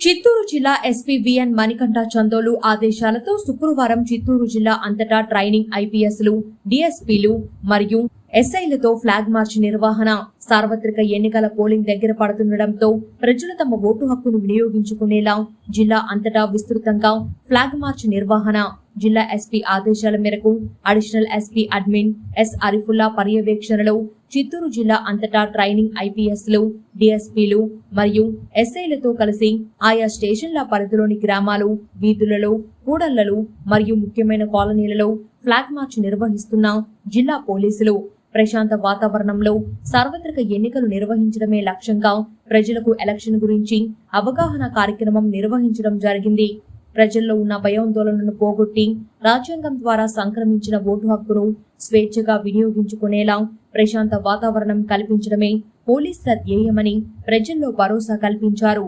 చిత్తూరు జిల్లా SP VN Manikanta Chandolu ఆదేశాలతో శుక్రవారం చిత్తూరు జిల్లా అంతటా ట్రైనింగ్ ఐపీఎస్లు డిఎస్పీలు మరియు ఎస్ఐలతో ఫ్లాగ్ మార్చ్ నిర్వహణ. సార్వత్రిక ఎన్నికల పోలింగ్ దగ్గర పడుతుండటంతో ప్రజలు తమ ఓటు హక్కును వినియోగించుకునేలా జిల్లా అంతటా విస్తృతంగా ఫ్లాగ్ మార్చ్ నిర్వహణ. జిల్లా ఎస్పీ ఆదేశాల మేరకు additional SP admin S Arifulla పర్యవేక్షణలో చిత్తూరు జిల్లా అంతటా ట్రైనింగ్ ఐపీఎస్లు డిఎస్పీలు మరియు ఎస్ఐలతో కలిసి ఆయా స్టేషన్ల పరిధిలోని గ్రామాలు వీధులలో కూడళ్ళలో మరియు ముఖ్యమైన కాలనీలలో ఫ్లాగ్ మార్చ్ నిర్వహిస్తున్న జిల్లా పోలీసులు. ప్రశాంత వాతావరణంలో సార్వత్రిక ఎన్నికలు నిర్వహించడమే లక్ష్యంగా ప్రజలకు ఎలక్షన్ గురించి అవగాహన కార్యక్రమం నిర్వహించడం జరిగింది. ప్రజల్లో ఉన్న భయాందోళనను పోగొట్టి రాజ్యాంగం ద్వారా సంక్రమించిన ఓటు హక్కును స్వేచ్ఛగా వినియోగించుకునేలా ప్రశాంత వాతావరణం కల్పించడమే పోలీసుల ధ్యేయమని ప్రజల్లో భరోసా కల్పించారు.